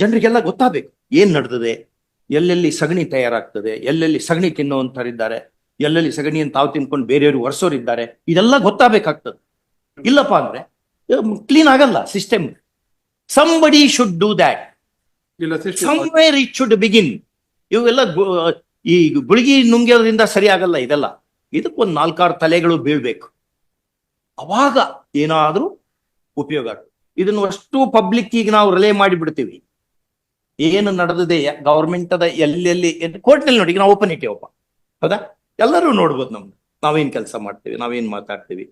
ಜನರಿಗೆಲ್ಲ ಗೊತ್ತಾಗಬೇಕು. ಏನ್ ನಡೆದಿದೆ? ಎಲ್ಲೆಲ್ಲಿ ಸಗಣಿ ತಯಾರಾಗ್ತದೆ? ಎಲ್ಲೆಲ್ಲಿ ಸಗಣಿ ತಿನ್ನುವಂತರಿದ್ದಾರೆ ಎಲ್ಲೆಲ್ಲಿ ಸಗಣಿಯನ್ನು ತಾವು ತಿನ್ಕೊಂಡು ಬೇರೆಯವರು ಒರೆಸೋರಿದ್ದಾರೆ? ಇದೆಲ್ಲ ಗೊತ್ತಾಗಬೇಕಾಗ್ತದೆ. ಇಲ್ಲಪ್ಪ ಅಂದ್ರೆ ಕ್ಲೀನ್ ಆಗಲ್ಲ system somebody should do that somewhere it should begin ಇವೆಲ್ಲ ಈ ಗುಳಿಗಿ ನುಂಗ್ಯೋದ್ರಿಂದ ಸರಿ ಆಗಲ್ಲ ಇದೆಲ್ಲ. ಇದಕ್ಕೊಂದು ನಾಲ್ಕಾರು ತಲೆಗಳು ಬೀಳ್ಬೇಕು. ಅವಾಗ ಏನಾದ್ರೂ ಉಪಯೋಗ ಇದನ್ನು ಅಷ್ಟು ಪಬ್ಲಿಕ್ ಈಗ ನಾವು ರಿಲೇ ಮಾಡಿಬಿಡ್ತೀವಿ. ಏನು ನಡೆದಿದೆ ಗವರ್ಮೆಂಟ್ ಅದ ಎಲ್ಲೆಲ್ಲಿ ಕೋರ್ಟ್ನಲ್ಲಿ ನೋಡಿ ನಾವು ಓಪನ್ ಇಟ್ಟಿವಪ್ಪ ಹೌದಾ? ಎಲ್ಲರೂ ನೋಡ್ಬೋದು ನಮ್ದು ನಾವೇನ್ ಕೆಲಸ ಮಾಡ್ತೀವಿ ನಾವೇನ್ ಮಾತಾಡ್ತೀವಿ.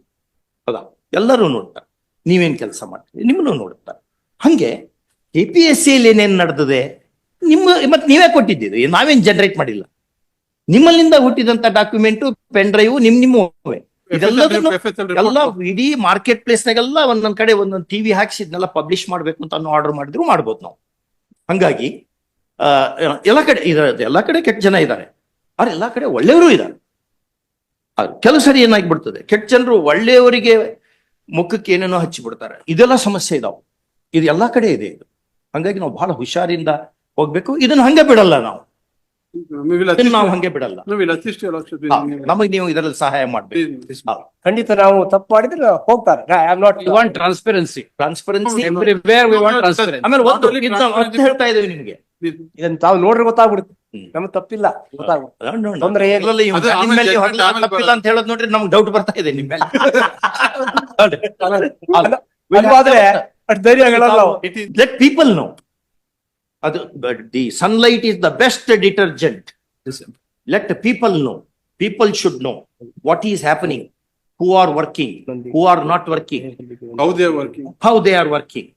ಹೌದಾ? ಎಲ್ಲರೂ ನೋಡ್ತಾರೆ. ನೀವೇನ್ ಕೆಲಸ ಮಾಡ್ತೀವಿ ನಿಮ್ಮನ್ನು ನೋಡ್ತಾರೆ ಹಂಗೆ ಕೆ ಪಿ ಎಸ್ ಸಿಯಲ್ಲಿ ಏನೇನ್ ನಡೆದಿದೆ ನಿಮ್ಮ ಮತ್ತೆ ನೀವೇ ಕೊಟ್ಟಿದ್ದೀರಿ. ನಾವೇನ್ ಜನರೇಟ್ ಮಾಡಿಲ್ಲ. ನಿಮ್ಮಲ್ಲಿಂದ ಹುಟ್ಟಿದಂತ ಡಾಕ್ಯುಮೆಂಟ್ ಪೆನ್ ಡ್ರೈವ್ ನಿಮ್ ನಿಮ್ಮ ಇದೆಲ್ಲದನ್ನು ಎಲ್ಲ. ಇಡೀ ಮಾರ್ಕೆಟ್ ಪ್ಲೇಸ್ ನಾಗೆಲ್ಲ ಒಂದೊಂದ್ ಕಡೆ ಒಂದೊಂದು ಟಿವಿ ಹಾಕ್ಸಿ ಇದನ್ನೆಲ್ಲ ಪಬ್ಲಿಷ್ ಮಾಡ್ಬೇಕು ಅಂತ ಆರ್ಡರ್ ಮಾಡಿದ್ರು ಮಾಡ್ಬೋದು ನಾವು. ಹಂಗಾಗಿ ಎಲ್ಲ ಕಡೆ, ಇದ, ಎಲ್ಲ ಕಡೆ ಕೆಟ್ಟ ಜನ ಇದ್ದಾರೆ ಆದ್ರೆ ಎಲ್ಲ ಕಡೆ ಒಳ್ಳೆಯವರು ಇದ್ದಾರೆ ಕೆಲವು ಸರಿ ಏನಾಗ್ಬಿಡ್ತದೆ, ಕೆಟ್ಟ ಜನರು ಒಳ್ಳೆಯವರಿಗೆ ಮುಖಕ್ಕೆ ಏನೇನೋ ಹಚ್ಚಿ ಬಿಡ್ತಾರೆ ಇದೆಲ್ಲ ಸಮಸ್ಯೆ ಇದಾವೆ. ಇದು ಎಲ್ಲ ಕಡೆ ಇದೆ ಇದು. ಹಂಗಾಗಿ ನಾವು ಬಹಳ ಹುಷಾರಿಂದ ಹೋಗ್ಬೇಕು. ಇದನ್ನ ಹಂಗೆ ಬಿಡಲ್ಲ ನಾವು We will ಇದನ್ನ assist ನಾವು. ಹಂಗೆ ಬಿಡಲ್ಲ. ನಮಗ್ ನೀವು ಇದರಲ್ಲಿ ಸಹಾಯ ಮಾಡಬೇಕು. ಖಂಡಿತ ನಾವು ತಪ್ಪು ಮಾಡಿದ್ರೆ ಹೋಗ್ತಾರೆ. I am not. Transparency Everywhere we. ಆಮೇಲೆ ಒಂದು ಹೇಳ್ತಾ ಇದ್ದೀವಿ ನಿಮ್ಗೆ. ಇದನ್ನ ತಾವು ನೋಡ್ರಿ ಗೊತ್ತಾಗ್ಬಿಡುತ್ತೆ. ನಮ್ಗೆ ತಪ್ಪಿಲ್ಲ. ಗೊತ್ತಾಗ್ಬಿಡುತ್ತೆ. ತೊಂದ್ರೆ ತಪ್ಪಿಲ್ಲ ಅಂತ ಹೇಳೋದ್ ನೋಡ್ರಿ ನಮ್ಗೆ ಡೌಟ್ ಬರ್ತಾ ಇದೆ ನಿಮ್ಮ ಮೇಲೆ ಲೆಟ್ ಪೀಪಲ್ ನೋ ಅದು the sunlight is the best detergent let people know people should know what is happening who are working who are not working. How they are working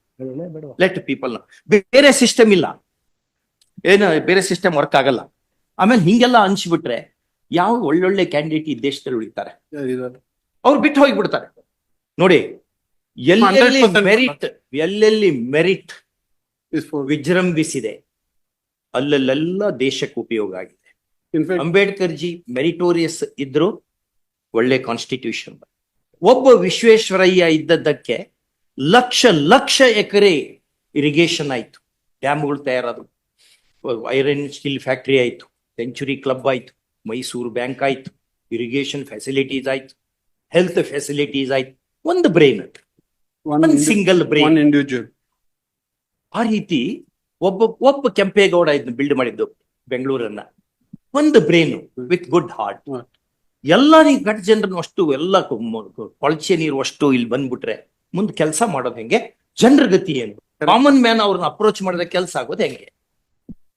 let people ಬೇರೆ system ಇಲ್ಲ. ಏನು ಬೇರೆ system work ಆಗಲ್ಲ. ಆಮೇಲೆ ಹಿಂಗೆಲ್ಲ ಅನ್ಸ್ಬಿಟ್ರೆ ಯಾವ ಒಳ್ಳೊಳ್ಳೆ candidate ಈ ದೇಶದಲ್ಲಿ ಉಳಿತಾರೆ? ಅವ್ರು ಬಿಟ್ಟು ಹೋಗಿಬಿಡ್ತಾರೆ. ನೋಡಿ ಎಲ್ಲೆಲ್ಲಿ 100% ಮೆರಿಟ್ ಎಲ್ಲೆಲ್ಲಿ ಮೆರಿಟ್ ವಿಜೃಂಭಿಸಿದೆ ಅಲ್ಲಲ್ಲೆಲ್ಲ ದೇಶಕ್ಕೆ ಉಪಯೋಗ ಆಗಿದೆ. ಅಂಬೇಡ್ಕರ್ ಜಿ ಮೆರಿಟೋರಿಯಸ್ ಇದ್ರು ಒಳ್ಳೆ ಕಾನ್ಸ್ಟಿಟ್ಯೂಷನ್ ಒಬ್ಬ ವಿಶ್ವೇಶ್ವರಯ್ಯ ಇದ್ದದ್ದಕ್ಕೆ ಲಕ್ಷ ಲಕ್ಷ ಎಕರೆ ಇರಿಗೇಷನ್ ಆಯ್ತು. ಡ್ಯಾಮ್ಗಳು ತಯಾರಾದವು ಐರನ್ ಸ್ಟೀಲ್ ಫ್ಯಾಕ್ಟರಿ ಆಯ್ತು. ಸೆಂಚುರಿ ಕ್ಲಬ್ ಆಯ್ತು. ಮೈಸೂರು ಬ್ಯಾಂಕ್ ಆಯ್ತು. ಇರಿಗೇಷನ್ ಫೆಸಿಲಿಟೀಸ್ ಆಯ್ತು. ಹೆಲ್ತ್ ಫೆಸಿಲಿಟೀಸ್ ಆಯ್ತು. ಒಂದು ಬ್ರೈನ್ ಒಂದು ಸಿಂಗಲ್ ಬ್ರೈನ್ ಇಂಡಿವಿಜುವಲ್. ಆ ರೀತಿ ಒಬ್ಬ ಒಬ್ಬ ಕೆಂಪೇಗೌಡ ಇದನ್ನ ಬಿಲ್ಡ್ ಮಾಡಿದ್ದು ಬೆಂಗಳೂರನ್ನ. ಒಂದು ಬ್ರೈನ್ ವಿತ್ ಗುಡ್ ಹಾರ್ಟ್. ಎಲ್ಲ ನೀ ಘಟ ಜನರನ್ನು ಅಷ್ಟು ಎಲ್ಲ ಕೊಳಚೆ ನೀರು ಅಷ್ಟು ಇಲ್ಲಿ ಬಂದ್ಬಿಟ್ರೆ ಮುಂದೆ ಕೆಲಸ ಮಾಡೋದು ಹೆಂಗೆ? ಜನರ ಗತಿ ಏನು? ಕಾಮನ್ ಮ್ಯಾನ್ ಅವ್ರನ್ನ ಅಪ್ರೋಚ್ ಮಾಡಿದ ಕೆಲಸ ಆಗೋದು ಹೆಂಗೆ?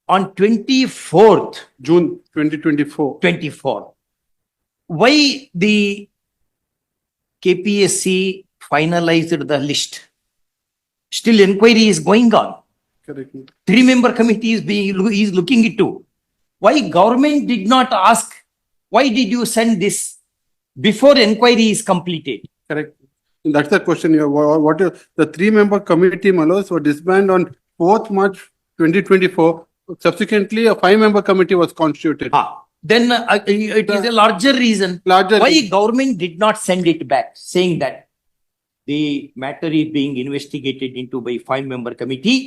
On twenty fourth June twenty twenty four twenty four why the KPSC finalised the list. Still enquiry is going on. Correct. three member committee is being is looking into why government did not ask why did you send this before inquiry is completed Correct. That's the question. Wha- What, is- the three member committee, Malos, were disbanded on fourth March twenty twenty-four. Subsequently, a five member committee was constituted. Ah, then uh, it is a larger reason Larger. why government did not send it back saying that the matter is being investigated into by five member committee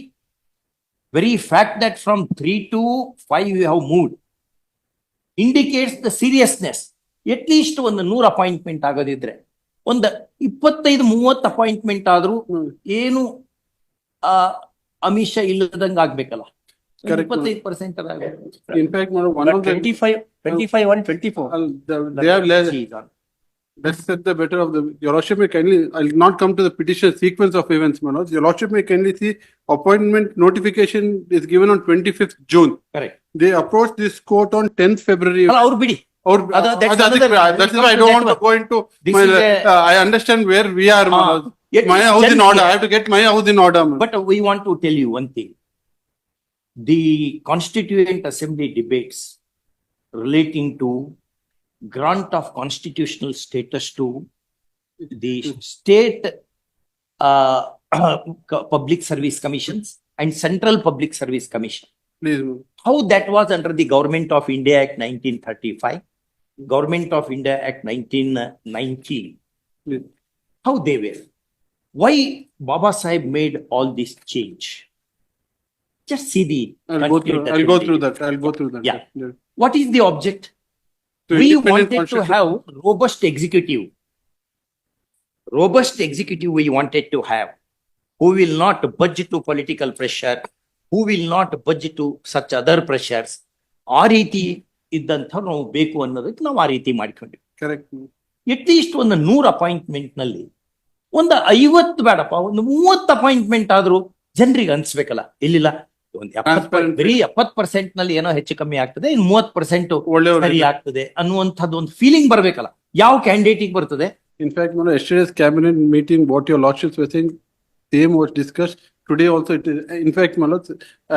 very fact that from three to five we have moved indicates the seriousness at least ಒಂದು ನೂರ appointment ಆಗೋದಿದ್ರೆ ಒಂದು ಇಪ್ಪತ್ತೈದು ಮೂವತ್ತು appointment ಆದ್ರೂ appointment ಏನು enu ಅಮಿಷ ಇಲ್ಲದಂಗ ಆಗ್ಬೇಕಲ್ಲ Correct, ಇಪ್ಪತ್ತೈದು percent In fact, Madam, one of the, twenty five twenty five one twenty four let's set the better of the, your lordship may kindly, I'll not come to the petition sequence of events, Manoj. Your lordship may kindly see appointment notification is given on twenty-fifth June. Correct. They approached this court on tenth February. ಅಲ್ಲ ಅವ್ರು ಬಿಡಿ Or, Other- uh, that's that's another- that's why I don't want to go into, This my, is a- uh, I understand where we are, Ah, Manoj. yet My it's house in ten order, I years. have to get my house in order. Manoj. But we want to tell you one thing. The Constituent Assembly debates relating to grant of constitutional status to the state uh, public service commissions and central public service commission. Please, How that was under the Government of India Act nineteen thirty-five, Government of India Act nineteen ninety. Please. how they were. Why Baba Sahib made all this change? just see the I'll go through, I'll go through that, I'll go through that. Yeah. what is the object We wanted to have robust executive robust executive we wanted to have who will not budge to political pressure who will not budge to such other pressures ಆ ರೀತಿ ಇದ್ದಂಥ ನಾವು ಬೇಕು ಅನ್ನೋದಕ್ಕೆ ನಾವು ಆ ರೀತಿ ಮಾಡ್ಕೊಂಡ್ವಿ Correct. ಅಟ್ ಲೀಸ್ಟ್ ಒಂದು ನೂರು ಅಪಾಯಿಂಟ್ಮೆಂಟ್ನಲ್ಲಿ ಒಂದು ಐವತ್ತು ಬೇಡಪ್ಪ ಒಂದು ಮೂವತ್ತು ಅಪಾಯಿಂಟ್ಮೆಂಟ್ ಆದ್ರೂ ಜನರಿಗೆ ಅನ್ಸ್ಬೇಕಲ್ಲ ಇಲ್ಲಿಲ್ಲ. ಬರೀ ಎಪ್ಪತ್ ಪರ್ಸೆಂಟ್ನಲ್ಲಿ ಏನೋ ಹೆಚ್ಚು ಕಮ್ಮಿ ಆಗ್ತದೆ ಇನ್ ಮೂವತ್ ಪರ್ಸೆಂಟ್ ಸರಿ ಆಗ್ತದೆ ಅನ್ನುವಂಥದ್ದು ಒಂದು ಫೀಲಿಂಗ್ ಬರ್ಬೇಕಲ್ಲ. ಯಾವ ಕ್ಯಾಂಡಿಡೇಟ್ ಬರ್ತದೆ? In fact fact, Mano, cabinet meeting what what your lordships were was discuss today discussed. Today also, it is,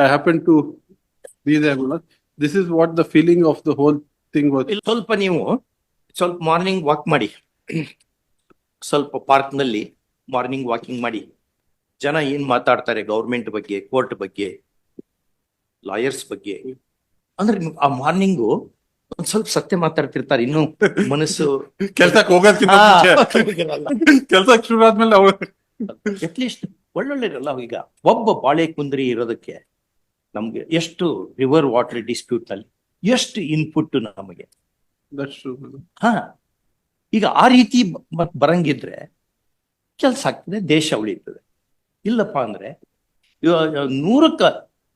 happen to be there happened to be there, the This is what the feeling of the whole thing was. ಇಲ್ಲಿ ಸ್ವಲ್ಪ ನೀವು ಸ್ವಲ್ಪ morning walk ಮಾಡಿ. ಸ್ವಲ್ಪ ಪಾರ್ಕ್ನಲ್ಲಿ morning walking ಮಾಡಿ. ಜನ ಏನ್ ಮಾತಾಡ್ತಾರೆ ಗೌರ್ಮೆಂಟ್ ಬಗ್ಗೆ ಕೋರ್ಟ್ ಬಗ್ಗೆ? ಲಾಯರ್ಸ್ ಬಗ್ಗೆ. ಅಂದ್ರೆ ಆ ಮಾರ್ನಿಂಗು ಒಂದ್ ಸ್ವಲ್ಪ ಸತ್ಯ ಮಾತಾಡ್ತಿರ್ತಾರೆ ಇನ್ನು ಮನಸ್ಸು ಕೆಲ್ಸಕ್ಕೆ ಹೋಗೋದಕ್ಕಿಂತ ಮುಂಚೆ. ಕೆಲ್ಸಕ್ಕೆ ಶುರು ಆದ್ಮೇಲೆ ಅವ್ರು ಅಟ್ಲೀಸ್ಟ್ ಒಳ್ಳೊಳ್ಳೆರಲ್ಲ ಈಗ. ಒಬ್ಬ ಬಾಳೆ ಕುಂದ್ರಿ ಇರೋದಕ್ಕೆ ನಮ್ಗೆ ಎಷ್ಟು ರಿವರ್ ವಾಟರ್ ಡಿಸ್ಪ್ಯೂಟ್ನಲ್ಲಿ ಎಷ್ಟು ಇನ್ಪುಟ್ ನಮಗೆ? ಹ. ಈಗ ಆ ರೀತಿ ಬರಂಗಿದ್ರೆ ಕೆಲ್ಸ ಆಗ್ತದೆ ದೇಶ ಉಳಿತದೆ. ಇಲ್ಲಪ್ಪ ಅಂದ್ರೆ ಇವಾಗ ನೂರಕ್ಕ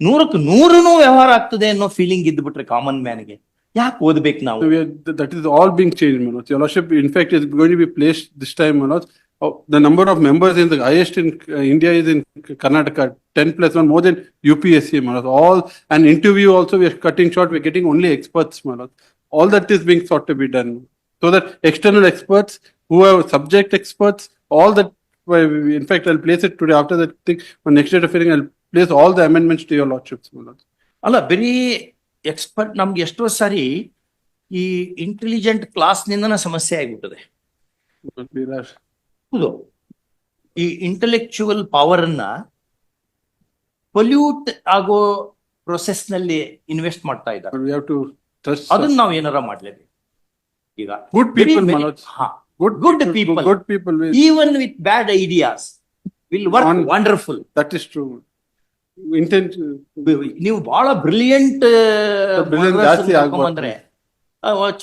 ನೂರಕ್ಕೆ ನೂರನು ವ್ಯವಹಾರ ಆಗ್ತದೆ ಅನ್ನೋ ಫೀಲಿಂಗ್ ಇದ್ಬಿಟ್ರೆ ಕಾಮನ್ ಮ್ಯಾನ್ಗೆ ಯಾಕೆ ಓದ್ಬೇಕು ನಾವು So we are, th- that is all being changed, Manoj. Your lordship, in fact, is going to be placed this time, Manoj. Oh, the number of members in the highest in uh, India is in K- Karnataka, ten plus one, more than UPSC, Manoj. All, and interview also, we are cutting short, we're getting only experts, Manoj. All that is being sought to be done. So that external experts, who are subject experts, all that, well, we- in fact, I'll place it today please all the amendments to your lordship ಅಲ್ಲ very expert ನಮ್ಗೆ ಎಷ್ಟೋ ಸಾರಿ ಈ intelligent ಕ್ಲಾಸ್ನಿಂದ ಸಮಸ್ಯೆ ಆಗಿಬಿಟ್ಟಿದೆ. ಹೌದು. ಈ intellectual power ಅನ್ನ pollute ಆಗೋ ಪ್ರೊಸೆಸ್ನಲ್ಲಿ ಇನ್ವೆಸ್ಟ್ ಮಾಡ್ತಾ ಇದ್ದಾರೆ. ಅದನ್ನ ನಾವು ಏನಾರ ಮಾಡ್ಲೇಬೇಕು. ಈಗ good people good good good people even with bad ideas will work wonderful that is true ನೀವು ಬಹಳ ಬ್ರಿಲಿಯಂಟ್ ಜಾಸ್ತಿ. ಅಂದ್ರೆ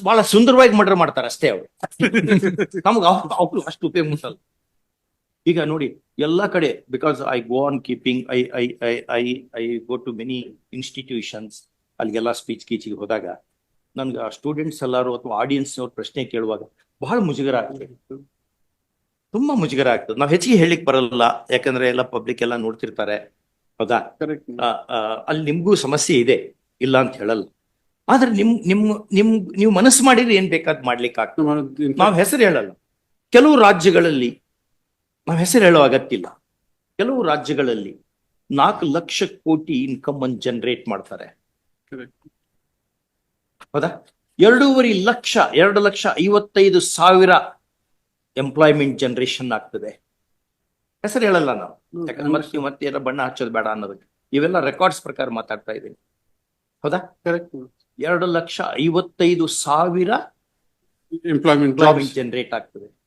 ಬಹಳ ಸುಂದರವಾಗಿ ಮರ್ಡರ್ ಮಾಡ್ತಾರೆ ಅಷ್ಟೇ ಅವರು. ನಮ್ಗೆ ಅವ್ರು ಅಷ್ಟು ಉಪಯೋಗ ಮುಟ್ಟಲ್ಲ ಈಗ ನೋಡಿ ಎಲ್ಲಾ ಕಡೆ because I go on keeping I I I I I go to many institutions ಅಲ್ಲಿಗೆಲ್ಲ ಸ್ಪೀಚ್ ಕೀಚಿಗೆ ಹೋದಾಗ ನನ್ಗೆ ಆ ಸ್ಟೂಡೆಂಟ್ಸ್ ಎಲ್ಲರೂ ಅಥವಾ ಆಡಿಯನ್ಸ್ ಅವ್ರ ಪ್ರಶ್ನೆ ಕೇಳುವಾಗ ಬಹಳ ಮುಜುಗರ ಆಗ್ತದೆ. ತುಂಬಾ ಮುಜುಗರ ಆಗ್ತದೆ. ನಾವು ಹೆಚ್ಚಿಗೆ ಹೇಳಿಕ್ ಬರಲ್ಲ ಯಾಕಂದ್ರೆ ಎಲ್ಲ ಪಬ್ಲಿಕ್ ಎಲ್ಲ ನೋಡ್ತಿರ್ತಾರೆ. ಹೌದಾ? ಅಲ್ಲಿ ನಿಮ್ಗೂ ಸಮಸ್ಯೆ ಇದೆ ಇಲ್ಲ ಅಂತ ಹೇಳಲ್ಲ. ಆದ್ರೆ ನಿಮ್ ನಿಮ್ ನಿಮ್ ನೀವು ಮನಸ್ಸು ಮಾಡಿದ್ರೆ ಏನ್ ಬೇಕಾದ್ ಮಾಡ್ಲಿಕ್ಕೆ ಆಗ್ತದೆ? ನಾವು ಹೆಸರು ಹೇಳಲ್ಲ. ಕೆಲವು ರಾಜ್ಯಗಳಲ್ಲಿ ನಾವು ಹೆಸರು ಹೇಳೋ ಅಗತ್ಯಿಲ್ಲ ಕೆಲವು ರಾಜ್ಯಗಳಲ್ಲಿ ನಾಲ್ಕು ಲಕ್ಷ ಕೋಟಿ ಇನ್ಕಮ್ ಅನ್ನು ಜನರೇಟ್ ಮಾಡ್ತಾರೆ. ಹೌದಾ? ಎರಡೂವರೆ ಲಕ್ಷ ಎರಡು ಲಕ್ಷ ಐವತ್ತೈದು ಸಾವಿರ ಎಂಪ್ಲಾಯ್ಮೆಂಟ್ ಜನರೇಷನ್ ಆಗ್ತದೆ. ಹೆಸರು ಹೇಳಲ್ಲ ನಾವು. ಯಾಕಂದ್ರೆ ಮತ್ತೆ ಮತ್ತೆ ಏನೋ ಬಣ್ಣ ಹಚ್ಚೋದು ಬೇಡ ಅನ್ನೋದಕ್ಕೆ. ಇವೆಲ್ಲ ರೆಕಾರ್ಡ್ಸ್ ಪ್ರಕಾರ ಮಾತಾಡ್ತಾ ಇದ್ದೀನಿ. ಹೌದಾ. ಎರಡು ಲಕ್ಷ ಐವತ್ತೈದು ಸಾವಿರ ಎಂಪ್ಲಾಯ್ಮೆಂಟ್ ಜಾಬಿಂಗ್. ಜನರೇಟ್ ಆಗ್ತದೆ.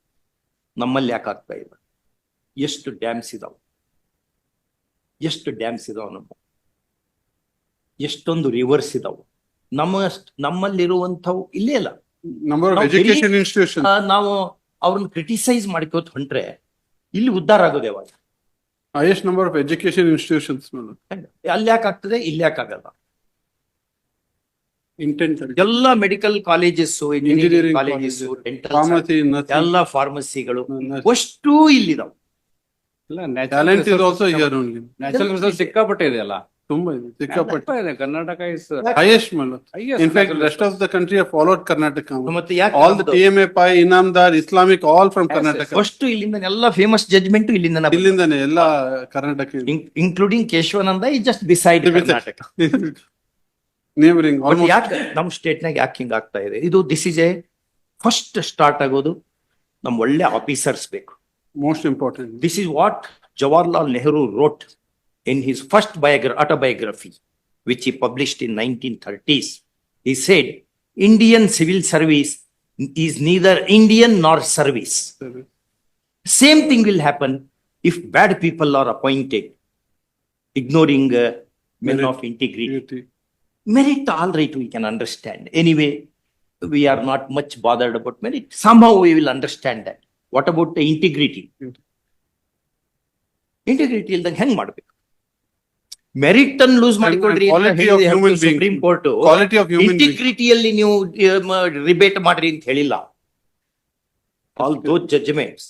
ನಮ್ಮಲ್ಲಿ ಯಾಕೆ ಆಗ್ತಾ ಇಲ್ಲ? ಎಷ್ಟು ಡ್ಯಾಮ್ಸ್ ಇದಾವೆ? ಎಷ್ಟು ಡ್ಯಾಮ್ಸ್ ಇದಾವೆ ನಮ್ಮ? ಎಷ್ಟೊಂದು ರಿವರ್ಸ್ ಇದಾವೆ? ನಮ್ಮ ನಮ್ಮಲ್ಲಿರುವಂಥವು ಇಲ್ಲೇ ಇಲ್ಲ ನಾವು ಅವ್ರನ್ನ ಕ್ರಿಟಿಸೈಸ್ ಮಾಡ್ಕೋತ ಹೊಂಟ್ರೆ ಇಲ್ಲಿ ಉದ್ದಾರ ಆಗೋದು ಯಾವಾಗ? Highest number of education institutions ಅಲ್ಲಿ ಯಾಕೆ ಆಗ್ತದೆ? ಇಲ್ಲಿ ಯಾಕೆ ಆಗಲ್ಲ? ಇಂಟೆಂಟ್ ಎಲ್ಲ medical colleges engineering colleges pharmacy ಎಲ್ಲ ಫಾರ್ಮಸಿಗಳು ಅಷ್ಟು ಇಲ್ಲಿದಾವೆ. ಇಲ್ಲ natural also here only natural result ಸಿಕ್ಕಾಪಟ್ಟೆ ಇದೆಯಲ್ಲ ತುಂಬಾ ಇದೆ. ಸಿಕ್ಕಾಪಟ್ಟೆ. ಇದೆ Karnataka is highest rest of the of have followed Karnataka. Manoj. ಮತ್ತೆ ಯಾಕೆ All the TMA, Islamic all from Karnataka. First ಇಲ್ಲಿಂದ ಎಲ್ಲ ಫೇಮಸ್ ಜಡ್ಜ್ಮೆಂಟ್ ಇಲ್ಲಿಂದ ಇಲ್ಲಿಂದಾನೆ ಎಲ್ಲ Karnataka including Kesavananda is just beside Karnataka neighbouring but almost ಯಾಕೆ ನಮ್ಮ state ನಾಗ ಯಾಕೆ ಹಿಂಗ್ ಆಗ್ತಾ ಇದೆ? ಇದು this is a first start ಆಗೋದು ನಮ್ ಒಳ್ಳೆ ಆಫೀಸರ್ಸ್ ಬೇಕು. Most important this is what Jawaharlal Nehru wrote. in his first biogra- autobiography, which he published in 1930s. He said, Indian civil service is neither Indian nor service. Same thing will happen if bad people are appointed, ignoring uh, men Merit. of integrity. Unity. Merit, all right, we can understand. Anyway, we are not much bothered about merit. Somehow we will understand that. What about the integrity? Integrity. Integrity ಇಲ್ದಂಗೆ ಹೆಂಗ್ ಮಾಡ್ಬೇಕು merit ಅನ್ನು lose ಮಾಡಿಕೊಡ್ರಿ. Supreme court. ಇಂಟಿಗ್ರಿಟಿಯಲ್ಲಿ ನೀವು rebate ಮಾಡ್ರಿ ಅಂತ ಹೇಳಿಲ್ಲ. Although judgments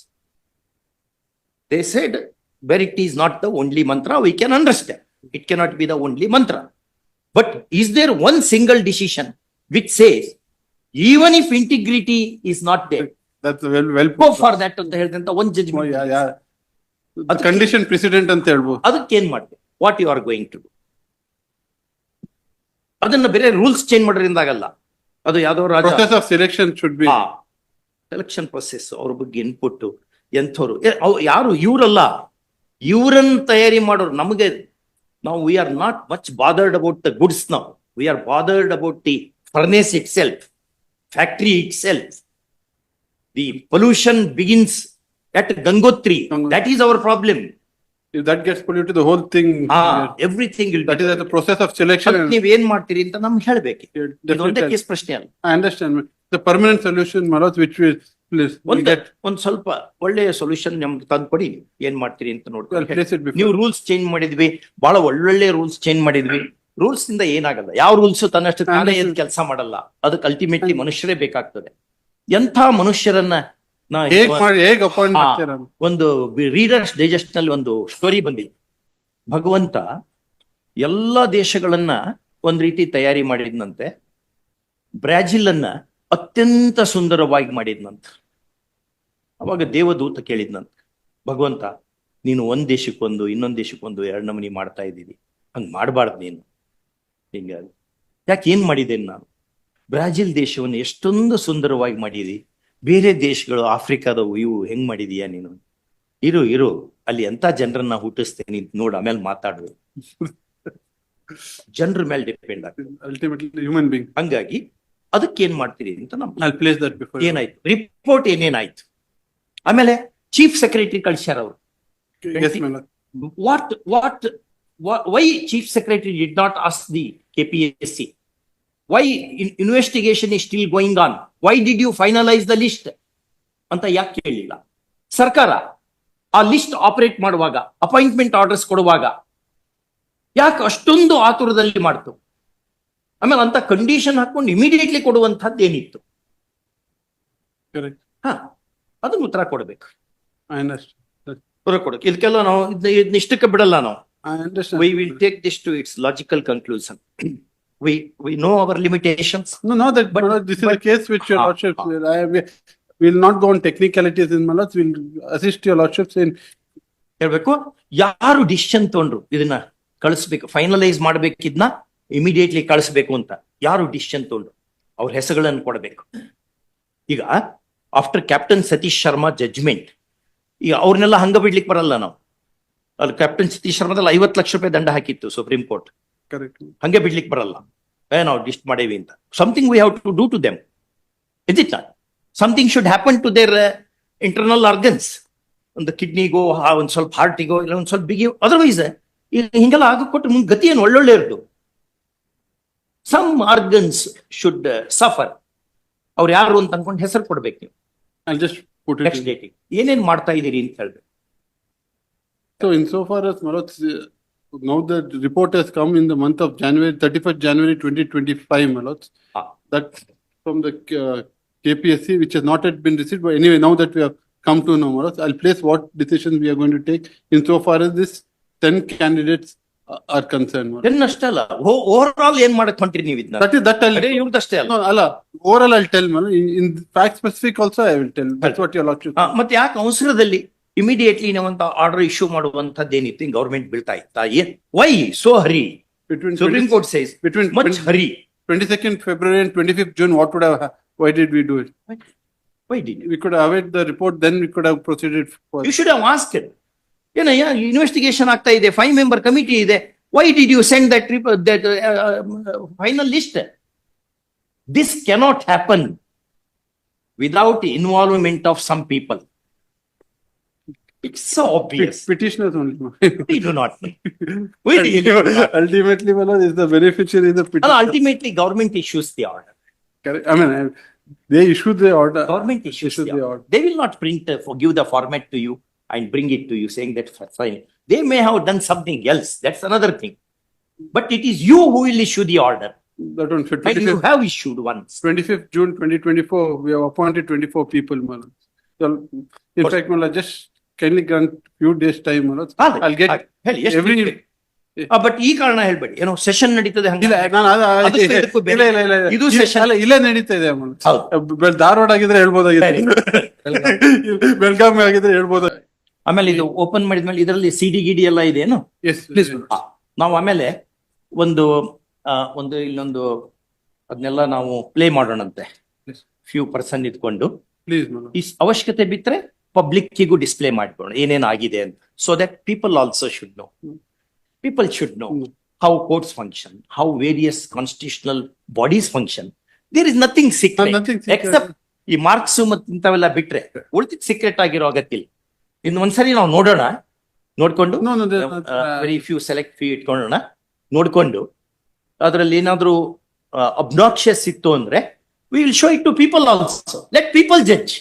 they said merit is not the only mantra we can understand it cannot be the only mantra but is there one single decision which says even if integrity is not there for that ಅಂತ ಹೇಳಿದಂತ ಒಂದ್ judgement condition precedent ಅಂತ ಹೇಳ್ಬೋದು. ಅದಕ್ಕೆ ಏನ್ ಮಾಡ್ಬೇಕು? What you are going to ಅದನ್ನ ಬೇರೆ ರೂಲ್ಸ್ ಚೇಂಜ್ ಮಾಡೋದ್ರಿಂದ ಆಗಲ್ಲ ಅದು ಯಾವ್ದೋ selection Process of selection should be. Election process ಅವ್ರ ಬಗ್ಗೆ ಇನ್ಪುಟ್ ಎಂಥವ್ರು. ಯಾರು? ಇವರಲ್ಲ. ಇವರನ್ನ ತಯಾರಿ ಮಾಡೋರು. ನಮಗೆ ನಾವು we are not much bothered about the goods ನಾವು we are bothered about the furnace itself factory itself the pollution begins at Gangotri Gangotri. That is our problem If that gets polluted, the whole thing. Everything That is at the process of selection. and- ನೀವ್ ಏನ್ ಮಾಡ್ತೀರಿ ಅಂತ ನಮ್ಗೆ ಹೇಳ್ಬೇಕು Yeah, ಇದೊಂದೇ definitely. Case ಪ್ರಶ್ನೆ ಅಲ್ಲ I understand. The permanent solution, Manoj, which will, please, we'll ಒಂದ್ get, ಒಂದ್ ಸ್ವಲ್ಪ ಒಳ್ಳೆಯ ಸೊಲ್ಯೂಷನ್ ನಮ್ಗೆ ತಂದ್ಕೊಡಿ ಏನ್ ಮಾಡ್ತೀರಿ ಅಂತ we'll ನೋಡ್ಕೊಂಡು place it before. ನೀವು ರೂಲ್ಸ್ ಚೇಂಜ್ ಮಾಡಿದ್ವಿ ಬಹಳ ಒಳ್ಳೊಳ್ಳೆ ರೂಲ್ಸ್ ಚೇಂಜ್ ಮಾಡಿದ್ವಿ ರೂಲ್ಸ್ ಇಂದ ಏನಾಗಲ್ಲ ಯಾವ ರೂಲ್ಸ್ ತನ್ನಷ್ಟು ತಾನೇ ಏನ್ ಕೆಲಸ ಮಾಡಲ್ಲ ಅದಕ್ಕೆ ಅಲ್ಟಿಮೇಟ್ಲಿ ಮನುಷ್ಯರೇ ಬೇಕಾಗ್ತದೆ ಎಂಥ ಮನುಷ್ಯರನ್ನ ಒಂದು ರೀಡರ್ಸ್ ಡೈಜೆಸ್ಟ್ನಲ್ಲಿ ಒಂದು ಸ್ಟೋರಿ ಬಂದಿದೆ ಭಗವಂತ ಎಲ್ಲ ದೇಶಗಳನ್ನ ಒಂದ್ ರೀತಿ ತಯಾರಿ ಮಾಡಿದ್ನಂತೆ. ಬ್ರಾಜಿಲ್ ಅನ್ನ ಅತ್ಯಂತ ಸುಂದರವಾಗಿ ಮಾಡಿದ್ನಂತ. ಅವಾಗ ದೇವದೂತ ಕೇಳಿದ್ನಂತ ಭಗವಂತ ನೀನು ಒಂದ್ ದೇಶಕ್ಕೊಂದು ಇನ್ನೊಂದ್ ದೇಶಕ್ಕೊಂದು ಎರಡ್ ನಮನಿ ಮಾಡ್ತಾ ಇದ್ದೀವಿ. ಹಂಗ್ ಮಾಡಬಾರ್ದು ನೀನು. ಹಿಂಗಾಗಿ ಯಾಕೆ ಏನ್ ಮಾಡಿದ್ದೇನೆ ನಾನು? ಬ್ರಾಜಿಲ್ ದೇಶವನ್ನು ಎಷ್ಟೊಂದು ಸುಂದರವಾಗಿ ಮಾಡಿದಿ. ಬೇರೆ ದೇಶಗಳು ಆಫ್ರಿಕಾದವು ಇವು ಹೆಂಗ್ ಮಾಡಿದೀಯಾ ನೀನು? ಇರು ಇರು. ಅಲ್ಲಿ ಎಂತ ಜನರನ್ನ ಹುಟ್ಟಿಸ್ತೇನೆ ನೋಡು ಆಮೇಲೆ ಮಾತಾಡು ಜನರ ಮೇಲೆ ಡಿಪೆಂಡ್ ಆಗ್ತದೆ. ಹ್ಯೂಮನ್. ಹಂಗಾಗಿ ಅದಕ್ಕೆ ಏನ್ ಮಾಡ್ತೀರಿ ಅಂತ. ಏನಾಯ್ತು? ರಿಪೋರ್ಟ್ ಏನೇನಾಯ್ತು? ಆಮೇಲೆ ಚೀಫ್ ಸೆಕ್ರೆಟರಿ ಕಳಿಸ್ಯಾರ ಅವರು. What what why chief secretary did not ask the KPSC why investigation is still going on why did you finalise the list ಅಂತ ಯಾಕೆ ಕೇಳಲಿಲ್ಲ ಸರ್ಕಾರ ಆ ಲಿಸ್ಟ್ ಆಪರೇಟ್ ಮಾಡುವಾಗ ಅಪಾಯಿಂಟ್ಮೆಂಟ್ ಆರ್ಡರ್ಸ್ ಕೊಡುವಾಗ ಯಾಕೆ ಅಷ್ಟೊಂದು ಆತುರದಲ್ಲಿ ಮಾಡ್ತು ಆಮೇಲೆ ಅಂತ ಕಂಡೀಷನ್ ಹಾಕೊಂಡು ಇಮಿಡಿಯೇಟ್ಲಿ ಕೊಡುವಂತಹದ್ದು ಏನಿತ್ತು. ಹಾ ಅದನ್ನ ಉತ್ತರ ಕೊಡ್ಬೇಕು I understand. ಉತ್ತರ ಕೊಡಬೇಕು ಇದಕ್ಕೆಲ್ಲ ನಾವು ಇದ್ನ ಇದ್ನ ಇಷ್ಟಕ್ಕೆ ಬಿಡಲ್ಲ ನಾವು I understand. we will take this to its logical conclusion. We, we know our limitations. No, no, that, But- Manoj, this is a case which your Ah, lordships ah. will- I, we- we'll not go on technicalities in Malas, we'll assist your lordships in, ಹೇಳ್ಬೇಕು. ಯಾರು decision ತಗೊಂಡ್ರು ಇದನ್ನ ಕಳಿಸ್ಬೇಕು finalise ಮಾಡ್ಬೇಕಿದ್ನ immediately ಕಳಿಸ್ಬೇಕು ಅಂತ. ಯಾರು decision ತಗೊಂಡ್ರು ಅವ್ರ ಹೆಸರುಗಳನ್ನು ಕೊಡಬೇಕು. ಈಗ after captain Satish Sharma judgment ಈಗ ಅವ್ರನ್ನೆಲ್ಲ ಹಂಗ ಬಿಡ್ಲಿಕ್ಕೆ ಬರಲ್ಲ ನಾವು. ಅಲ್ಲಿ ಕ್ಯಾಪ್ಟನ್ ಸತೀಶ್ ಶರ್ಮಾದಲ್ಲಿ ಐವತ್ತು ಲಕ್ಷ ರೂಪಾಯಿ ದಂಡ ಹಾಕಿತ್ತು ಸುಪ್ರೀಂ ಕೋರ್ಟ್. ಹಂಗೆ ಬಿಡ್ಲಿಕ್ಕೆ ಬರಲ್ಲ. ಏ ನಾವು ಡಿಸ್ಟ್ ಮಾಡೇವಿ ಅಂತ. Something we have to do to them is it not something should happen to their internal organs ಒಂದು ಕಿಡ್ನಿಗೋ ಒಂದು ಸ್ವಲ್ಪ ಹಾರ್ಟಿಗೋ ಇಲ್ಲ ಒಂದು ಸ್ವಲ್ಪ ಬಿಗಿ ಅದರ್ವೈಸ್ ಹಿಂಗೆಲ್ಲ ಆಗ ಕೊಟ್ಟು ಮುಂದೆ ಗತಿ ಏನು ಒಳ್ಳೊಳ್ಳೆ ಇರೋದು. ಸಮ್ ಆರ್ಗನ್ಸ್ ಶುಡ್ ಸಫರ್ ಅವ್ರು ಯಾರು ಅಂತ ಅನ್ಕೊಂಡು ಹೆಸರು ಕೊಡ್ಬೇಕು ನೀವು. ಏನೇನ್ ಮಾಡ್ತಾ ಇದೀರಿ ಅಂತ ಹೇಳ್ಬೇಕು. So in so far uh, now the report has come in the month of January, thirty-first January twenty twenty-five, Manoj. Ah. That from the uh, KPSC, which has not yet been received, but anyway, now that we have come to know, lords, I'll place what decisions we are going to take insofar as this 10 candidates uh, are concerned. Manoj. ಏನ್ ಅಷ್ಟೇ ಅಲ್ಲ over all ಏನ್ ಮಾಡಕ್ ಹೊಂಟ್ರಿ ನೀವು ಇದನ್ನ That is, that I'll, ಅದೇ ಇವ್ರದಷ್ಟೇ ಅಲ್ಲ no, Allah, overall I'll tell, Manoj, in, in fact specific also I will tell, that's what your lordship. ಆ, ಮತ್ತೆ ಯಾಕೆ ಅವಸರದಲ್ಲಿ ಇಮಿಡಿಯೇಟ್ಲಿ ನಾವಂತ ಆರ್ಡರ್ ಇಶ್ಯೂ ಮಾಡುವಂತದ್ದೇನಿತ್ತು ಗವರ್ಮೆಂಟ್ ಬೀಳ್ತಾ ಇತ್ತಾ. ಏನ್? Why? So hurry. Between supreme 20 court says between much 20 hurry 22nd February and 25th June, what would have, hap- why did we do it? Why did We? Could have await the report, then we could have proceeded for. You should have asked ಏನಯ್ಯ investigation ಆಗ್ತಾ ಇದೆ five member committee ಇದೆ. Why did you send that that final list this cannot happen without involvement of some people It's so obvious. Petitioners only. We do not know. We really do not. Ultimately, lord, is the beneficiary is the petitioner. ultimately, government issues the order. Correct. I mean, they issue the order. Government issues Issue the order. order. They will not print, uh, give the format to you and bring it to you saying that sign. They may have done something else. That's another thing. But it is you who will issue the order. That one, And you have issued once. twenty-fifth June twenty twenty-four, we have appointed twenty-four people, my lord. So, in fact, lord, just kindly grant few days time I'll get ಹೇಳಿ ಎಷ್ಟು every. ಆ, but ಈ ಕಾರಣ ಹೇಳ್ಬೇಡಿ ಏನೋ session ನಡೀತದೆ ಹಂಗ ಇಲ್ಲ ನಾನು ಅದ- ಅದಕ್ಕೂ ಇದಕ್ಕೂ ಬೇರೆ. ಇಲ್ಲ ಇಲ್ಲ ಇಲ್ಲ. ಇದು ಸೆಷನ್ session. ಅಲ್ಲ, ಇಲ್ಲೇ ನಡೀತಾ ಇದೆ ಅಮ್ಮ. ಹೌದು. ಧಾರವಾಡ ಆಗಿದ್ರೆ ಹೇಳ್ಬೋದಾಗಿತ್ತು ಬೆಳಗಾವಿ ಆಗಿದ್ರೆ ಹೇಳ್ಬೋದು ಆಮೇಲೆ ಇದು ಓಪನ್ ಮಾಡಿದ್ಮೇಲೆ ಇದರಲ್ಲಿ ಸಿಡಿ ಗಿಡಿ ಎಲ್ಲ ಇದೆ ಏನು ಎಸ್ ಆ, ನಾವು ಆಮೇಲೆ ಒಂದು ಆ, ಒಂದು ಇಲ್ಲೊಂದು ಅದನ್ನೆಲ್ಲ ನಾವು ಪ್ಲೇ ಮಾಡೋಣಂತೆ Yes. ಫ್ಯೂ ಪರ್ಸನ್ ಇದ್ಕೊಂಡು ಪ್ಲೀಸ್ ಈ ಅವಶ್ಯಕತೆ ಬಿದ್ರೆ ಪಬ್ಲಿಕ್ಕಿಗೂ ಡಿಸ್ಪ್ಲೇ ಮಾಡ್ಕೊಳ್ಳೋಣ ಏನೇನಾಗಿದೆ ಅಂತ. So that people also should know. People should know. How courts function how various constitutional bodies function there is nothing secret except ಈ ಮಾರ್ಕ್ಸ್ ಮತ್ತೆ ಇಂಥವೆಲ್ಲ ಬಿಟ್ರೆ ಉಳಿದ ಸೀಕ್ರೆಟ್ ಆಗಿರೋ ಅಗತ್ಯ ಇಲ್ಲ ಇನ್ನು ಒಂದ್ಸರಿ ನಾವು ನೋಡೋಣ ನೋಡ್ಕೊಂಡು ವೆರಿ ಫ್ಯೂ ಸೆಲೆಕ್ಟ್ ಫ್ಯೂ ಇಟ್ಕೊಳ್ಳೋಣ ನೋಡ್ಕೊಂಡು ಅದರಲ್ಲಿ ಏನಾದ್ರೂ ಅಬ್ನಾಕ್ಷಿಯಸ್ ಇತ್ತು ಅಂದ್ರೆ we will show it to people also let people judge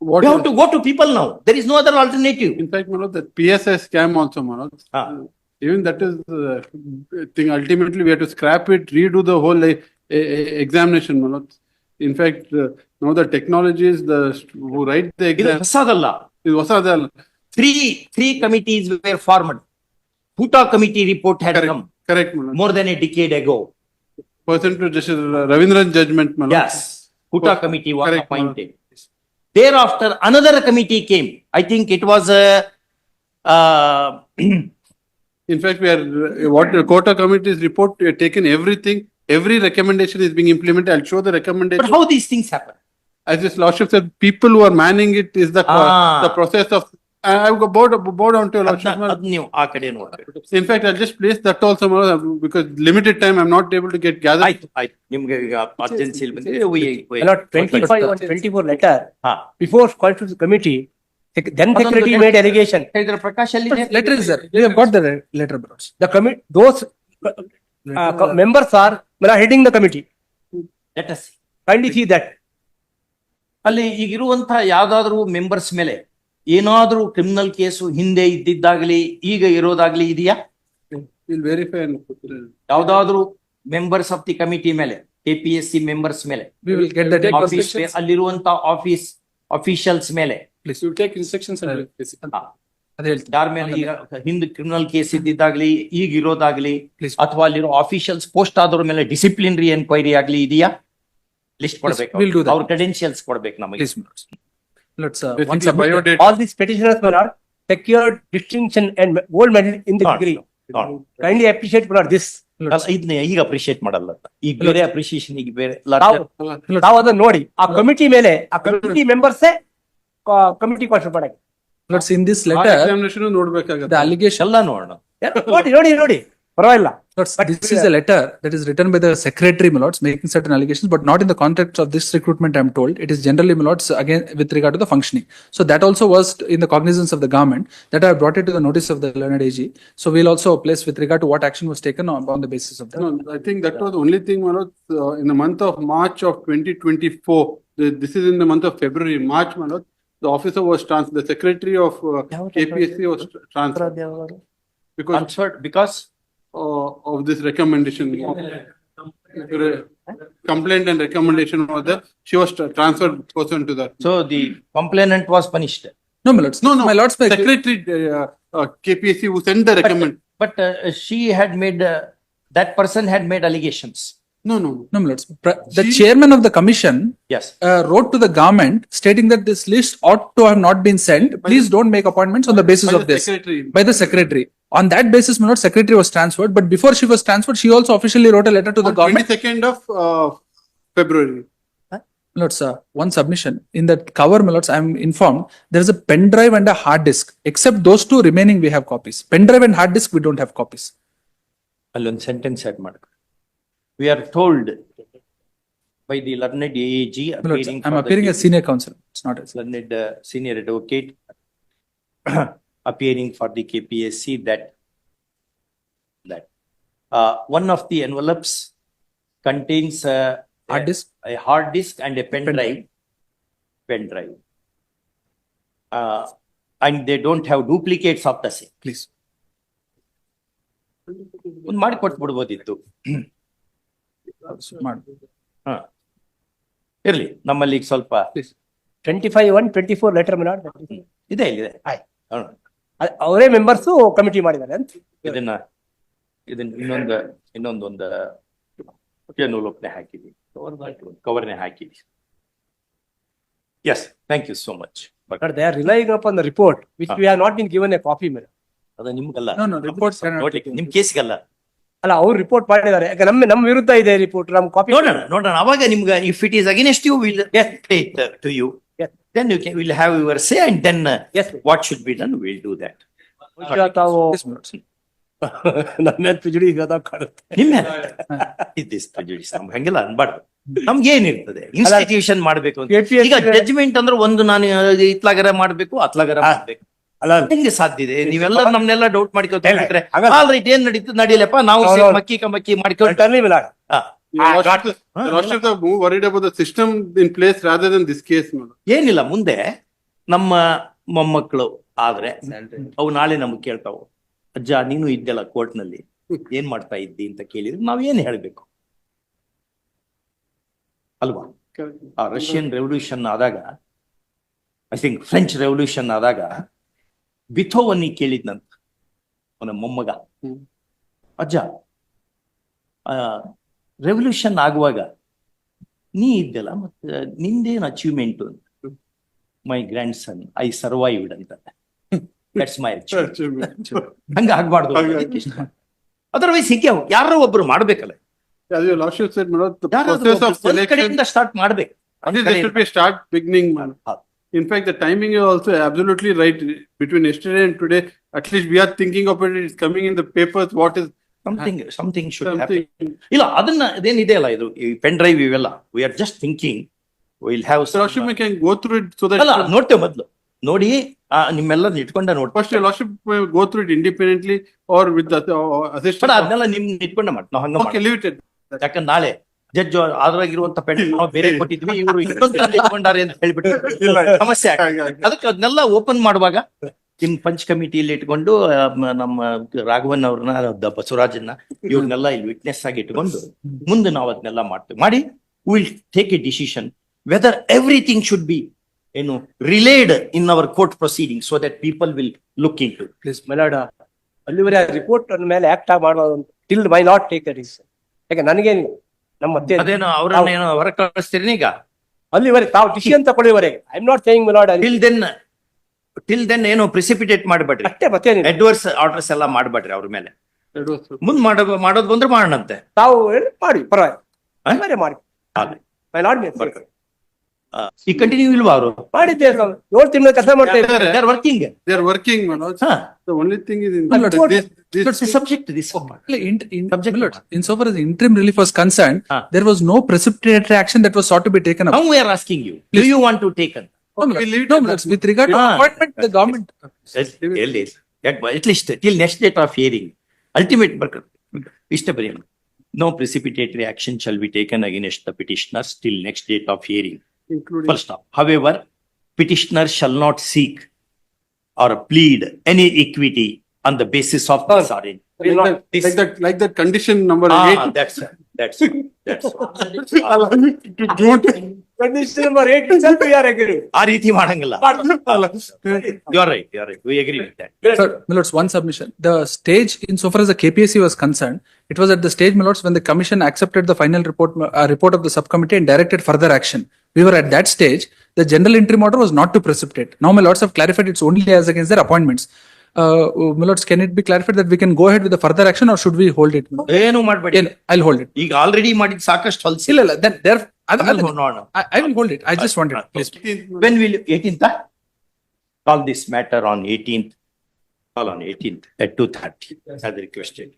what you have is- to go to people now there is no other alternative In fact, Manoj, that PSI scam also, Manoj. Ah. Even that is uh, thing. Ultimately, we have to scrap it, redo the whole uh, uh, examination, Manoj. In fact, uh, now the technologies, the st- who write the ಇದು exam ಹೊಸದಲ್ಲ is ಹೊಸದೇ ಅಲ್ಲ. Three three committees were formed Huta committee report had Correct, come correct, Manoj. more than a decade ago. Person to Justice Ravindran judgment, Manoj. Yes, Huta Oh, committee was correct, appointed. Thereafter, another committee came. I think it was a, uh, In fact, we are, uh, what the Kota committee's report, we have taken everything, every recommendation is being implemented. I'll show the recommendation. but recommendation. how these things happen? As this lordship said, people who are manning it is the, Ah. the process of, in fact just please that also because limited time I not able to get ನಿಮ್ಗೆ ಈಗ urgency letter before committee then ಅಲ್ಲಿ letter members are will are the committee letters kindly see ಅಲ್ಲಿ ಈಗ ಇರುವಂತಹ ಯಾವ್ದಾದ್ರು members ಮೇಲೆ ಏನಾದ್ರೂ criminal case ಹಿಂದೆ ಇದ್ದಿದ್ದಾಗ್ಲಿ ಈಗ ಇರೋದಾಗ್ಲಿ ಇದೆಯಾ and. ಯಾವ್ದಾದ್ರು ಮೆಂಬರ್ಸ್ ಆಫ್ ದಿ ಕಮಿಟಿ ಮೇಲೆ ಕೆಪಿಎಸ್ಸಿ ಮೆಂಬರ್ಸ್ ಮೇಲೆ We will get that. Office ಅಲ್ಲಿರುವಂತ ಆಫೀಸ್ ಅಫಿಷಿಯಲ್ಸ್ ಮೇಲೆ ಹಿಂದ್. ಯಾರ ಮೇಲೆ ಈಗ ಕ್ರಿಮಿನಲ್ ಕೇಸ್ ಇದ್ದಿದ್ದಾಗ್ಲಿ ಈಗ ಇರೋದಾಗ್ಲಿ Please. ಅಥವಾ ಅಲ್ಲಿರೋ ಆಫೀಷಿಯಲ್ಸ್ ಪೋಸ್ಟ್ ಆದವ್ರ ಮೇಲೆ ಡಿಸಿಪ್ಲಿನರಿ ಎನ್ಕ್ವೈರಿ ಆಗ್ಲಿ ಇದೆಯಾ ಲಿಸ್ಟ್ ಕೊಡ್ಬೇಕು. ಅವ್ರ ಕ್ರೆಡೆನ್ಶಿಯಲ್ಸ್ ಕೊಡ್ಬೇಕು ನಮಗೆ. Let's, uh, Basically, once submitted. biodata. All these petitioners were not secured distinction and gold medal in the Not, degree. not. Kindly appreciate for this. ಅಲ್ಲ, ಇದನ್ನ ಈಗ ಅಪ್ರಿಶಿಯೇಟ್ ಮಾಡಲ್ಲ ಈಗ ಬೇರೆ ಅಪ್ರಿಶಿಯೇಷನ್ ಈಗ ಬೇರೆ Uh, ನಾವು ಅದನ್ನ ನೋಡಿ ಆ ಕಮಿಟಿ ಮೇಲೆ ಆ ಕಮಿಟಿ ಮೆಂಬರ್ಸೇ ಕಮಿಟಿ ಕ್ವಶನ್ ಮಾಡಕ್ಕೆ Let's, in this letter, examination ನೋಡ್ಬೇಕಾಗತ್ತೆ. the allegation, ಎಲ್ಲ ನೋಡೋಣ ನೋಡಿ ನೋಡಿ ನೋಡಿ ಪರವಾಗಿಲ್ಲ Lords, But, this is a letter that is written by the secretary, my lords, making certain allegations, but not in the context of this recruitment, I'm told. It is generally, my lords, again, with regard to the functioning. So that also was in the cognizance of the government, that I have brought it to the notice of the learned AG. So we'll also place with regard to what action was taken on, on the basis of that. No, I think that was the only thing, Manoj, uh, in the month of March of twenty twenty-four. This is in the month of February, March, Manoj. The officer was trans, the secretary of uh, KPSC was transferred because transferred because uh, of this recommendation. Complaint and recommendation was that She was transferred person to that. So the complainant was punished. No, my lords. No, no. My lords, my- Secretary, uh, uh, who sent the recommendation. But uh, she had made, uh, that person had made allegations. No, no, no. no, my lords. The chairman of the commission Yes. uh, wrote to the government stating that this list ought to have not been sent. Please don't make appointments on the basis By of the this. Secretary. By the secretary. On that basis, my lord, secretary was transferred, but before she was transferred, she also officially wrote a letter to the On government. twenty-second of uh, February. My Lords, uh, one submission. In that cover, my lords, I am informed there is a pen drive and a hard disk. Except those two remaining, we have copies. Pen drive and hard disk, we don't have copies. ಅಲ್ಲೊಂದು sentence add ಮಾಡ we are told by the learned A G My lords, I'm appearing as senior counsel. It's not as. learned uh, senior advocate Appearing for the KPSC that that uh, one of the envelopes contains a, Hard disk? a hard disk and a pen Pen drive. Pen drive. Uh, and they don't have duplicates of the same. Please. ಒಂದು ಮಾಡಿ ಕೊಟ್ಬಿಡ್ಬೋದಿತ್ತು. ಇರ್ಲಿ ನಮ್ಮಲ್ಲಿ ಈಗ ಸ್ವಲ್ಪ twenty five one twenty four letter ಇದೆ ಇದೆ ಆಯ್ತು. ಅವರೇ ಮೆಂಬರ್ಸ್ ಕಮಿಟಿ ಮಾಡಿದ್ದಾರೆ ಅಂತ. ಇದನ್ನ ಇದನ್ನ ಇನ್ನೊಂದು ಇನ್ನೊಂದೊಂದು ಒಂದು ಎನ್ವಲಪ್ನೆ ಹಾಕಿದ್ವಿ ಕವರ್ನೆ ಹಾಕಿದ್ವಿ. Yes thank you so much but they are relying up on the report which we have not been given a copy madam ಅದು ನಿಮ್ಗಲ್ಲ. ನೋಡ್ಲಿಕ್ಕೆ ನಿಮ್ ಕೇಸ್ಗಲ್ಲ. ಅಲ್ಲ ಅವ್ರು ರಿಪೋರ್ಟ್ ಮಾಡಿದ್ದಾರೆ. ಯಾಕೆ ನಮ್ಮ ನಮ್ಮ ವಿರುದ್ಧ ಇದೆ ರಿಪೋರ್ಟ್ ನಮ್ ಕಾಪಿ ನೋಡೋಣ ನೋಡೋಣ. ಅವಾಗ ನಿಮ್ಗೆ if it is against you will take to you Yes. Then you will have your say and then yes what should be done done, do do that. Yes. ನಮ್ಮ ಪಿಜುಡಿ ಕಾಣುತ್ತೆ ನಿಮ್ಮ ಇದ್ದಿಸ್ prejudice ನಮ್ಗೆ ಹಂಗೆಲ್ಲ ಅನ್ಬಾರ್ದು ನಮ್ಗೆ ಏನಿರ್ತದೆ ಇನ್ಸ್ಟಿಟ್ಯೂಷನ್ ಮಾಡ್ಬೇಕು ಅಂತ ಈಗ ಜಡ್ಜ್ಮೆಂಟ್ ಅಂದ್ರೆ ಒಂದು ನಾನು ಇತ್ಲಾಗರ ಮಾಡ್ಬೇಕು ಅತ್ಲಾಗರ ಹಾ. ಮಾಡ್ಬೇಕು ಅಲ್ಲ ಹೆಂಗೆ ಸಾಧ್ಯ ಇದೆ ನೀವೆಲ್ಲ ನಮ್ನೆಲ್ಲ ಡೌಟ್ ಹಾಗಲ್ಲ. ಆಲ್ ರೈಟ್ ಏನ್ ನಡೀತು ನಡೀಲಪ್ಪ ನಾವು ಹೌದು, ಸೇರಿ ಹೌದು. ಮಕ್ಕಿ ಕಮಕ್ಕಿ ಮಾಡ್ಕೊಂಡು ಟರ್ಲಿ ಮಿಲಾಡ್ ಹಾ. Ah, Lordship, Your Lordship are more worried about the system in place rather than this case, madam. ಏನಿಲ್ಲ ಮುಂದೆ ನಮ್ಮ ಮೊಮ್ಮಕ್ಕಳು ಆದ್ರೆ ಅವು ನಾಳೆ ನಮ್ಗೆ ಕೇಳ್ತಾವು ಅಜ್ಜ ನೀನು ಇದ್ದೆಲ್ಲ ಕೋರ್ಟ್ನಲ್ಲಿ ಏನ್ ಮಾಡ್ತಾ ಇದ್ದಿ ಅಂತ ಕೇಳಿದ್ರೆ ನಾವ್ ಏನ್ ಹೇಳ್ಬೇಕು? ಅಲ್ವಾ? ಆ ರಷ್ಯನ್ ರೆವಲ್ಯೂಷನ್ ಆದಾಗ ಐ ಥಿಂಕ್ ಫ್ರೆಂಚ್ ರೆವಲ್ಯೂಷನ್ ಆದಾಗ ಬಿಥೋವನ್ನಿ ಕೇಳಿದ್ನಂತ ಅವನ ಮೊಮ್ಮಗ. ಅಜ್ಜ ಅಜ್ಜ ರೆವಲ್ಯೂಷನ್ ಆಗುವಾಗ ನೀ ಇದ್ದಲ್ಲ ಮತ್ತೆ ನಿಂದೇನು ಅಚೀವ್ಮೆಂಟ್ ಅಂತ. My grandson I survived ಅಂತ ಹಂಗ ಆಗ್ಬಾರ್ದು ಅದರ ವೈ ಯಾರೋ ಒಬ್ರು ಮಾಡ್ಬೇಕಲ್ಲ. ಮಾಡ್ಬೇಕು. In fact the timing also absolutely right between yesterday and today at least we are thinking of coming in papers what something something should happen. ಇಲ್ಲ ಅದನ್ನ ಅದೇನಿದೆ ಅಲ್ಲ ಇದು ಈ ಪೆನ್ ಡ್ರೈವ್ ಇವೆಲ್ಲ. We are just thinking will have can go through it so ಅಲ್ಲ ನೋಡ್ತೇವೆ ಮೊದಲು. ನೋಡಿ ನಿಮ್ಮೆಲ್ಲ ಇಟ್ಕೊಂಡ ನೋಡಿ your go through go through it independently or with the uh, assistant. ಬೇಡ ಅದನ್ನೆಲ್ಲ ನಿಮ್ ಇಟ್ಕೊಂಡ ಮಾಡಿ ನಾವು ಹಂಗ ಓಕೆ at ಯಾಕಂದ್ರೆ ನಾಳೆ ಜಡ್ಜ್ ಅದ್ರಾಗಿರುವಂತ ಪೆನ್ ನಾವು ಬೇರೆ ಕೊಟ್ಟಿದ್ವಿ ಇವರು ಇಟ್ಕೊಂಡ್ರೆ ಅಂತ ಹೇಳ್ಬಿಟ್ಟು ಸಮಸ್ಯೆ. ಅದಕ್ಕೆ ಅದನ್ನೆಲ್ಲ ಓಪನ್ ಮಾಡುವಾಗ ನಿಮ್ ಪಂಚ್ ಕಮಿಟಿಯಲ್ಲಿ ಇಟ್ಕೊಂಡು ನಮ್ಮ ರಾಘವನ್ ಅವ್ರನ್ನ ಬಸವರಾಜನ್ನ ಇವ್ರನ್ನೆಲ್ಲ ಇಲ್ಲಿ ವಿಟ್ನೆಸ್ ಆಗಿ ಇಟ್ಕೊಂಡು ಮುಂದೆ ನಾವು ಅದನ್ನೆಲ್ಲ ಮಾಡ್ತೇವೆ. ಮಾಡಿ will take a decision whether everything should be ಏನು relayed in our court proceeding so that people will look into milord ಅಲ್ಲಿವರೆ report ಮೇಲೆ ಆಕ್ಟ್ ಮಾಡುವ till my not take decision ಯಾಕೆ ನನಗೇನು ನಮ್ಮ ಅದೇನೋ ಅವ್ರನ್ನ ಏನೋ ಹೊರ ಕಳಿಸ್ತೀರಿ ಈಗ? ಅಲ್ಲಿವರೆಗೆ ತಾವು decision ತಗೊಳ್ಳಿವರೆಗೆ I am not saying milord till then till then ಏನು ಪ್ರಿಸಿಪಿಟೇಟ್ ಮಾಡ್ಬೇಡ್ರಿ. ಅಡ್ವರ್ಸ್ ಆರ್ಡರ್ಸ್ ಎಲ್ಲ ಮಾಡಬೇಡ್ರಿ ಅವ್ರ ಮೇಲೆ. ಮುಂದ್ ಮಾಡೋದ್ ಬಂದ್ರೆ ಮಾಡಣಂತೆ. ತಾವು ಮಾಡಿ ಈ ಕಂಟಿನ್ಯೂ ಇಲ್ವಾ ಅವರು? ಮಾಡಿದ್ದೆ ಏಳು ತಿಂಗಳ ಕೆಲಸ working working interim relief concern there was no precipitatory action that was to be taken you want to taken No, my Okay, lords. leave it No, at my lords, that. with regard to Ah. appointment, the government. ಎಲ್ಲಿ at least till next date of hearing ultimate ಇಷ್ಟ ಬರೀ no precipitatory action shall be taken against the petitioners till next date of hearing including. Full stop. However, petitioner shall not seek or plead any equity on the basis of this arrangement. Will Like not- that, like that, like that condition number Ah, eight. that's, that's, that's. Condition number eight itself we are agreeing. ಆ ರೀತಿ ಮಾಡಂಗಿಲ್ಲ you are right you are right we agree with that Sir, my lords, one submission. The stage, insofar as the KPSC was concerned, it was at the stage, my lords, when the commission accepted the final report, uh, report of the subcommittee and directed further action. We were at that stage. The general interim order was not to precipitate. Now, my lords have clarified it's only as against their appointments. Uh, my lords, can it be clarified that we can go ahead with the further action or should we hold it? ಏನು ಮಾಡ್ಬೇಡಿ Yeah, I'll hold it. ಈಗ already ಮಾಡಿದ್ ಸಾಕಷ್ಟು ಹೊಲ್ಸಿ ಇಲ್ಲ, ಇಲ್ಲ, then there, I'll- I'll- ನೋಡೋಣ I, I will hold it. I just wanted, please. When will eighteenth call this matter on eighteenth call on eighteenth at two thirty ಅದು requested